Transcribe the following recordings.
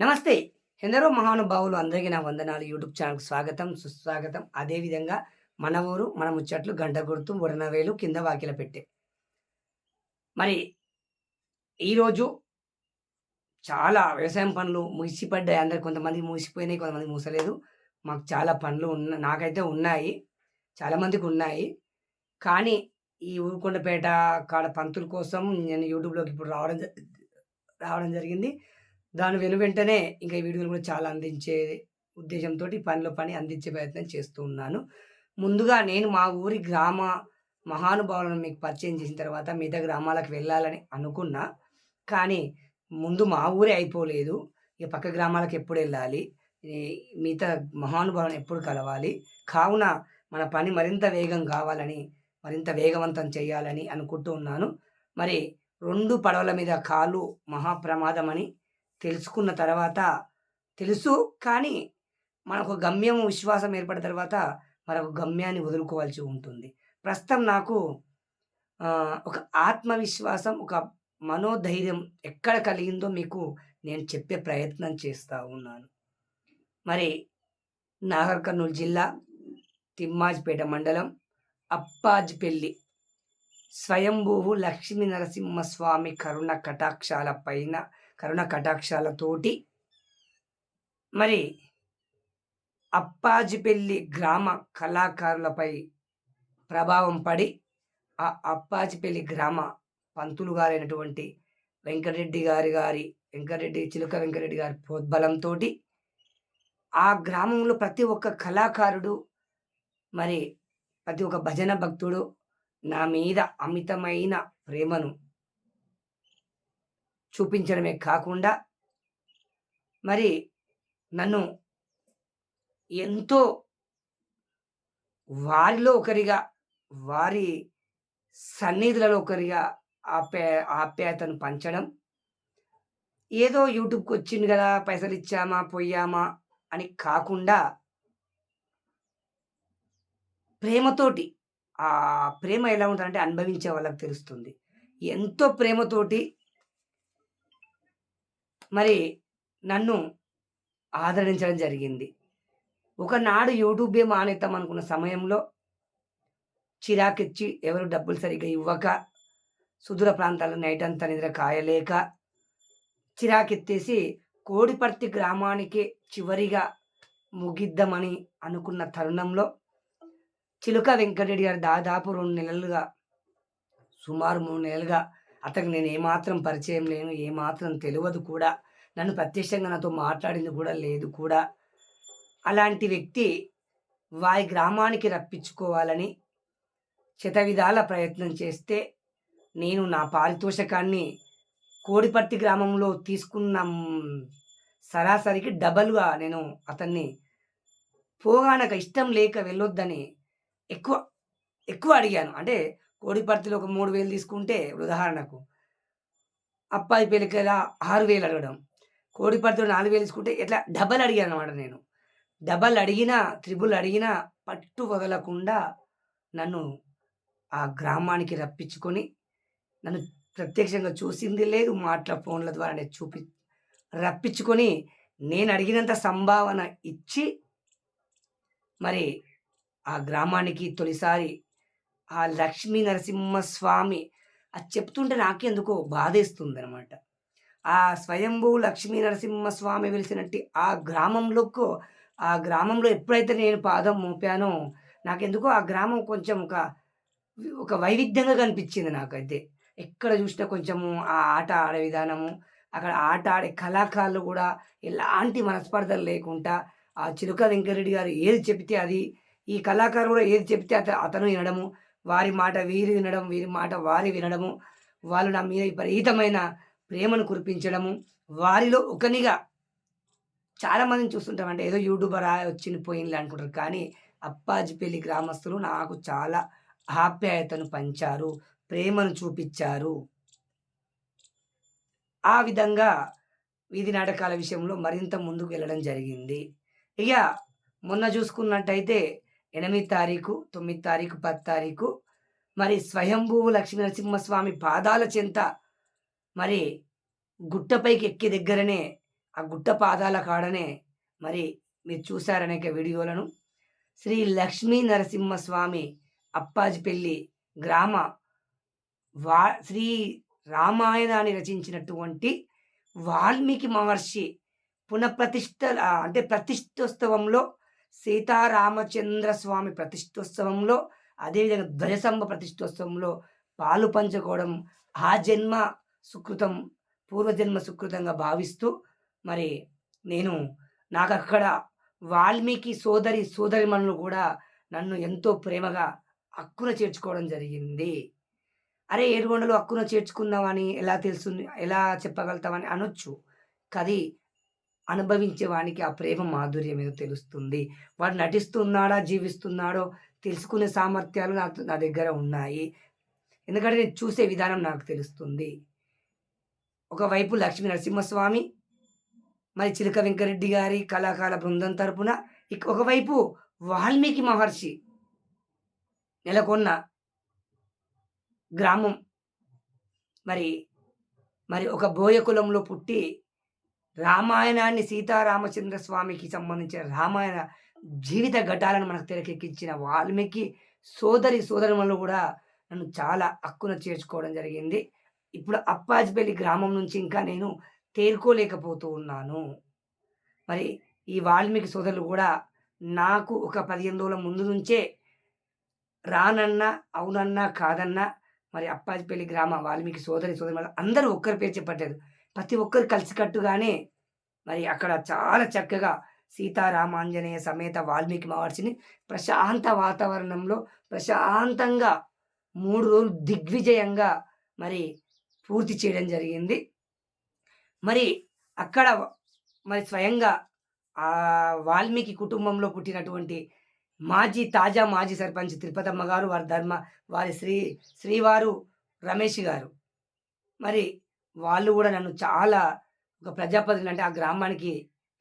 నమస్తే. ఎందరో మహానుభావులు అందరికీ నా వందనాలు. యూట్యూబ్ ఛానల్కి స్వాగతం సుస్వాగతం. అదేవిధంగా మన ఊరు మన ముచ్చట్లు గంట గుర్తు బుడనవేలు కింద వాకిల పెట్టే. మరి ఈరోజు చాలా వ్యవసాయం పనులు ముగిసిపడ్డాయి. అందరు కొంతమంది మూసిపోయినాయి కొంతమంది మూసలేదు మాకు చాలా పనులు ఉన్న నాకైతే ఉన్నాయి. చాలామందికి ఉన్నాయి. కానీ ఈ ఊరుకొండపేట కాడ పంతుల కోసం నేను యూట్యూబ్లోకి ఇప్పుడు రావడం జ- రావడం జరిగింది. దాని వెను వెంటనే ఇంకా ఈ వీడియోలు కూడా చాలా అందించే ఉద్దేశంతో పనిలో పని అందించే ప్రయత్నం చేస్తూ ఉన్నాను. ముందుగా నేను మా ఊరి గ్రామ మహానుభావులను మీకు పరిచయం చేసిన తర్వాత మిగతా గ్రామాలకు వెళ్ళాలని అనుకున్నా. కానీ ముందు మా ఊరే అయిపోలేదు. ఇక పక్క గ్రామాలకు ఎప్పుడు వెళ్ళాలి? మిగతా మహానుభావులను ఎప్పుడు కలవాలి? కావున మన పని మరింత వేగం కావాలని మరింత వేగవంతం చేయాలని అనుకుంటూ ఉన్నాను. మరి రెండు పడవల మీద కాలు మహాప్రమాదం అని తెలుసుకున్న తర్వాత తెలుసు కానీ మనకు గమ్యం విశ్వాసం ఏర్పడిన తర్వాత మరొక గమ్యాన్ని వదులుకోవాల్సి ఉంటుంది. ప్రస్తుతం నాకు ఒక ఆత్మవిశ్వాసం ఒక మనోధైర్యం ఎక్కడ కలిగిందో మీకు నేను చెప్పే ప్రయత్నం చేస్తూ ఉన్నాను. మరి నాగర్ కర్నూలు జిల్లా తిమ్మాజిపేట మండలం అప్పాజ్పెల్లి స్వయంభూ లక్ష్మీ నరసింహస్వామి కరుణ కటాక్షాల పైన కరుణ కటాక్షాలతోటి మరి అప్పాజిపెల్లి గ్రామ కళాకారులపై ప్రభావం పడి ఆ అప్పాజిపెల్లి గ్రామ పంతులు గారైనటువంటి వెంకటరెడ్డి గారి గారి వెంకటరెడ్డి చిలుక వెంకటరెడ్డి గారి ప్రోద్బలంతో ఆ గ్రామంలో ప్రతి ఒక్క కళాకారుడు మరి ప్రతి ఒక్క భజన భక్తుడు నా మీద అమితమైన ప్రేమను చూపించడమే కాకుండా మరి నన్ను ఎంతో వారిలో ఒకరిగా వారి సన్నిధులలో ఒకరిగా ఆప్యా ఆప్యాయతను పంచడం. ఏదో యూట్యూబ్కి వచ్చింది కదా పైసలు ఇచ్చామా పోయామా అని కాకుండా ప్రేమతోటి ఆ ప్రేమ ఎలా ఉంటుందంటే అనుభవించే వాళ్ళకి తెలుస్తుంది. ఎంతో ప్రేమతోటి మరి నన్ను ఆదరించడం జరిగింది. ఒకనాడు యూట్యూబే మానేద్దాం అనుకున్న సమయంలో చిరాకిచ్చి ఎవరు డబ్బులు సరిగ్గా ఇవ్వక సుదూర ప్రాంతాల్లో నైట్ అంతా నిద్ర కాయలేక చిరాకెత్తేసి కోడిపర్తి గ్రామానికి చివరిగా ముగిద్దామని అనుకున్న తరుణంలో చిలుక వెంకటరెడ్డి గారు దాదాపు రెండు నెలలుగా సుమారు మూడు నెలలుగా అతనికి నేను ఏమాత్రం పరిచయం లేను ఏమాత్రం తెలియదు కూడా. నన్ను ప్రత్యక్షంగా నాతో మాట్లాడింది కూడా లేదు కూడా. అలాంటి వ్యక్తి వారి గ్రామానికి రప్పించుకోవాలని శతవిధాల ప్రయత్నం చేస్తే నేను నా పారితోషకాన్ని కోడిపర్తి గ్రామంలో తీసుకున్న సరాసరికి డబల్గా నేను అతన్ని పోగానక ఇష్టం లేక వెళ్ళొద్దని ఎక్కువ ఎక్కువ అడిగాను. అంటే కోడిపర్తిలో ఒక మూడు వేలు తీసుకుంటే ఉదాహరణకు అప్పాయి పెళ్ళికెలా ఆరు వేలు అడగడం కోడిపర్తిలో నాలుగు వేలు తీసుకుంటే ఇట్లా డబల్ అడిగాను అనమాట నేను. డబల్ అడిగినా త్రిబుల్ అడిగినా పట్టు వదలకుండా నన్ను ఆ గ్రామానికి రప్పించుకొని నన్ను ప్రత్యక్షంగా చూసింది లేదు మాటల ఫోన్ల ద్వారా చూపి రప్పించుకొని నేను అడిగినంత సంభావన ఇచ్చి మరి ఆ గ్రామానికి తొలిసారి ఆ లక్ష్మీ నరసింహస్వామి అది చెప్తుంటే నాకెందుకో బాధేస్తుంది అనమాట ఆ స్వయంభూ లక్ష్మీ నరసింహస్వామి వెలిసినట్టు ఆ గ్రామంలోకో ఆ గ్రామంలో ఎప్పుడైతే నేను పాదం మోపానో నాకెందుకో ఆ గ్రామం కొంచెం ఒక ఒక వైవిధ్యంగా కనిపించింది నాకైతే. ఎక్కడ చూసినా కొంచెము ఆ ఆట ఆడే విధానము అక్కడ ఆట ఆడే కళాకారులు కూడా ఎలాంటి మనస్పర్ధలు లేకుండా ఆ చిలుక వెంకరెడ్డి గారు ఏది చెప్తే అది ఈ కళాకారులు కూడా ఏది చెప్తే అతను అతను వినడము వారి మాట వీరు వినడం వీరి మాట వారి వినడము వాళ్ళు నా మీద విపరీతమైన ప్రేమను కురిపించడము వారిలో ఒకనిగా చాలామందిని చూస్తుంటాం. అంటే ఏదో యూట్యూబర్ వచ్చింది పోయింది అనుకుంటారు. కానీ అప్పాజిపల్లి గ్రామస్తులు నాకు చాలా ఆప్యాయతను పంచారు ప్రేమను చూపించారు. ఆ విధంగా వీధి నాటకాల విషయంలో మరింత ముందుకు వెళ్ళడం జరిగింది. ఇక మొన్న చూసుకున్నట్టయితే ఎనిమిది తారీఖు తొమ్మిది తారీఖు పది తారీఖు. మరి స్వయంభూవు లక్ష్మీ నరసింహస్వామి పాదాల చెంత మరి గుట్టపైకి ఎక్కి దగ్గరనే ఆ గుట్ట పాదాల కాడనే మరి మీరు చూశారు అనేక వీడియోలను. శ్రీ లక్ష్మీ నరసింహస్వామి అప్పాజిపల్లి గ్రామ వా శ్రీ రామాయణాన్ని రచించినటువంటి వాల్మీకి మహర్షి పునఃప్రతిష్ట అంటే ప్రతిష్టోత్సవంలో సీతారామచంద్ర స్వామి ప్రతిష్టోత్సవంలో అదేవిధంగా ధ్వజసంభ ప్రతిష్టోత్సవంలో పాలు పంచుకోవడం ఆ జన్మ సుకృతం పూర్వజన్మ సుకృతంగా భావిస్తూ మరి నేను నాకు అక్కడ వాల్మీకి సోదరి సోదరిమణులు కూడా నన్ను ఎంతో ప్రేమగా హక్కున చేర్చుకోవడం జరిగింది. అరే ఏడుగొండలు హక్కున చేర్చుకున్నావని ఎలా తెలుసు ఎలా చెప్పగలుగుతామని అనొచ్చు. కది అనుభవించే వానికి ఆ ప్రేమ మాధుర్యం ఏదో తెలుస్తుంది. వాడు నటిస్తున్నాడా జీవిస్తున్నాడో తెలుసుకునే సామర్థ్యాలు నా నా దగ్గర ఉన్నాయి. ఎందుకంటే నేను చూసే విధానం నాకు తెలుస్తుంది. ఒకవైపు లక్ష్మీ నరసింహస్వామి మరి చిలక వెంకరెడ్డి గారి కళాకాల బృందం తరపున ఇక ఒకవైపు వాల్మీకి మహర్షి నెలకొన్న గ్రామం. మరి మరి ఒక బోయ కులంలో పుట్టి రామాయణాన్ని సీతారామచంద్ర స్వామికి సంబంధించిన రామాయణ జీవిత ఘటాలను మనకు తెరకెక్కించిన వాల్మీకి సోదరి సోదరులు కూడా నన్ను చాలా హక్కున చేర్చుకోవడం జరిగింది. ఇప్పుడు అప్పాజిపల్లి గ్రామం నుంచి ఇంకా నేను తేరుకోలేకపోతూ ఉన్నాను. మరి ఈ వాల్మీకి సోదరులు కూడా నాకు ఒక పదిహేను రోజుల ముందు నుంచే రానన్నా అవునన్నా కాదన్నా మరి అప్పాజిపల్లి గ్రామ వాల్మీకి సోదరి సోదరి అందరూ ఒక్కరి పేరు చెప్పట్లేదు. ప్రతి ఒక్కరు కలిసికట్టుగానే మరి అక్కడ చాలా చక్కగా సీతారామాంజనేయ సమేత వాల్మీకి మహర్షిని ప్రశాంత వాతావరణంలో ప్రశాంతంగా మూడు రోజులు దిగ్విజయంగా మరి పూర్తి చేయడం జరిగింది. మరి అక్కడ మరి స్వయంగా ఆ వాల్మీకి కుటుంబంలో పుట్టినటువంటి మాజీ తాజా మాజీ సర్పంచ్ తిరుపతమ్మ గారు వారి ధర్మ వారి శ్రీ శ్రీవారు రమేష్ గారు. మరి వాళ్ళు కూడా నన్ను చాలా ఒక ప్రజాపతిని అంటే ఆ గ్రామానికి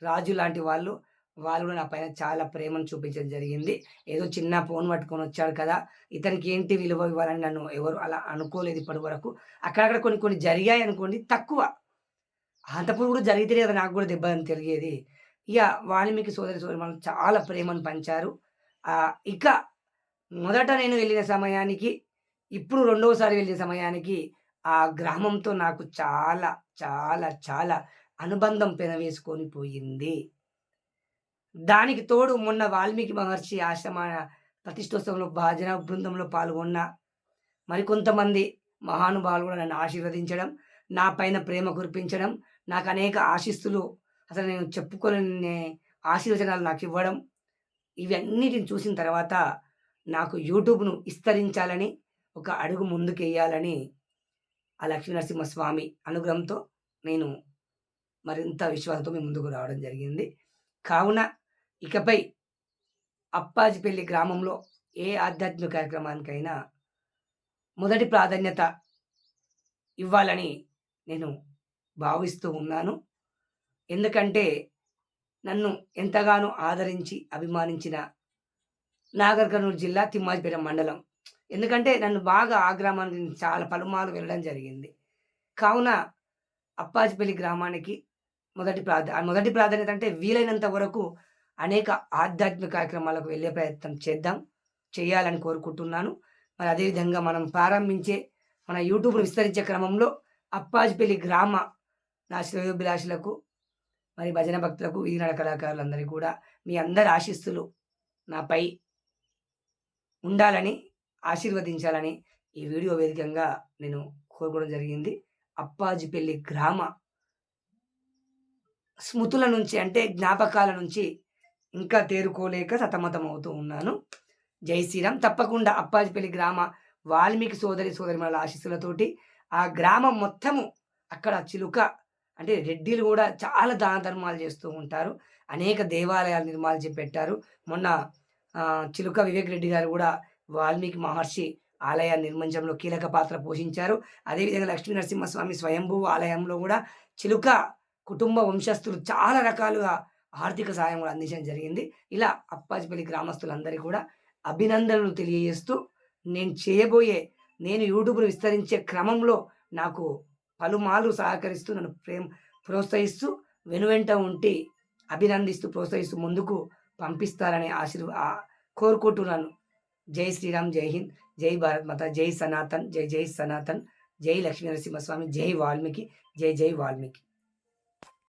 రాజు లాంటి వాళ్ళు వాళ్ళు కూడా నా పైన చాలా ప్రేమను చూపించడం జరిగింది. ఏదో చిన్న ఫోన్ పట్టుకొని వచ్చాడు కదా ఇతనికి ఏంటి విలువ ఇవ్వాలని నన్ను ఎవరు అలా అనుకోలేదు ఇప్పటి వరకు. అక్కడక్కడ కొన్ని కొన్ని జరిగాయి అనుకోండి తక్కువ. అంతప్పుడు కూడా జరిగితే కదా నాకు కూడా దెబ్బ అని తెలిగేది. ఇక వాల్మీకి సోదరి సోదరి మనం చాలా ప్రేమను పంచారు. ఇక మొదట నేను వెళ్ళిన సమయానికి ఇప్పుడు రెండవసారి వెళ్ళిన సమయానికి ఆ గ్రామంతో నాకు చాలా చాలా చాలా అనుబంధం పెనవేసుకొని పోయింది. దానికి తోడు మొన్న వాల్మీకి మహర్షి ఆశ్రమ ప్రతిష్టోత్సవంలో భజన బృందంలో పాల్గొన్న మరికొంతమంది మహానుభావులు కూడా నన్ను ఆశీర్వదించడం నా పైన ప్రేమ కురిపించడం నాకు అనేక ఆశిస్తులు అసలు నేను చెప్పుకోలేని ఆశీర్వచనాలు నాకు ఇవ్వడం ఇవన్నిటిని చూసిన తర్వాత నాకు యూట్యూబ్ను విస్తరించాలని ఒక అడుగు ముందుకేయాలని ఆ లక్ష్మీ నరసింహస్వామి అనుగ్రహంతో నేను మరింత విశ్వాసంతో మీ ముందుకు రావడం జరిగింది. కావున ఇకపై అప్పాజిపల్లి గ్రామంలో ఏ ఆధ్యాత్మిక కార్యక్రమానికైనా మొదటి ప్రాధాన్యత ఇవ్వాలని నేను భావిస్తూ ఉన్నాను. ఎందుకంటే నన్ను ఎంతగానో ఆదరించి అభిమానించిన నాగర్ కర్నూలు జిల్లా తిమ్మాజిపేట మండలం ఎందుకంటే నన్ను బాగా ఆ గ్రామానికి చాలా పలుమార్లు వెళ్ళడం జరిగింది. కావున అప్పాజిపల్లి గ్రామానికి మొదటి ప్రాధా మొదటి ప్రాధాన్యత అంటే వీలైనంత వరకు అనేక ఆధ్యాత్మిక కార్యక్రమాలకు వెళ్ళే ప్రయత్నం చేద్దాం చేయాలని కోరుకుంటున్నాను. మరి అదేవిధంగా మనం ప్రారంభించే మన యూట్యూబ్ను విస్తరించే క్రమంలో అప్పాజిపల్లి గ్రామ నా శ్రేయోభిలాషులకు మరి భజన భక్తులకు ఈనాడ కళాకారులందరికీ కూడా మీ అందరి ఆశీస్సులు నాపై ఉండాలని ఆశీర్వదించాలని ఈ వీడియో వేదికంగా నేను కోరుకోవడం జరిగింది. అప్పాజిపల్లి గ్రామ స్మృతుల నుంచి అంటే జ్ఞాపకాల నుంచి ఇంకా తేరుకోలేక సతమతం అవుతూ ఉన్నాను. జై శ్రీరామ్. తప్పకుండా అప్పాజిపల్లి గ్రామ వాల్మీకి సోదరి సోదరి మన ఆశీస్సులతోటి ఆ గ్రామం మొత్తము అక్కడ చిలుక అంటే రెడ్డిలు కూడా చాలా దాన ధర్మాలు చేస్తూ ఉంటారు. అనేక దేవాలయాలు నిర్మాణించి పెట్టారు మొన్న చిలుక వివేక్ రెడ్డి గారు కూడా వాల్మీకి మహర్షి ఆలయ నిర్మించడంలో కీలక పాత్ర పోషించారు. అదేవిధంగా లక్ష్మీ నరసింహస్వామి స్వయంభూ ఆలయంలో కూడా చిలుక కుటుంబ వంశస్థులు చాలా రకాలుగా ఆర్థిక సహాయం కూడా అందించడం జరిగింది. ఇలా అప్పాజిపల్లి గ్రామస్తులందరికీ కూడా అభినందనలు తెలియజేస్తూ నేను చేయబోయే నేను యూట్యూబ్ను విస్తరించే క్రమంలో నాకు పలుమార్లు సహకరిస్తూ నన్ను ప్రేమ ప్రోత్సహిస్తూ వెనువెంట ఉంటి అభినందిస్తూ ప్రోత్సహిస్తూ ముందుకు పంపిస్తారని ఆశీర్వా ఆ- కోరుకుంటున్నాను జై శ్రీరామ్ జై హింద్ జై భారత్ మాత జై సనాతన్ జై జై సనాతన్ జై లక్ష్మీ నరసింహస్వామి జై వాల్మీకి జై జై వాల్మీకి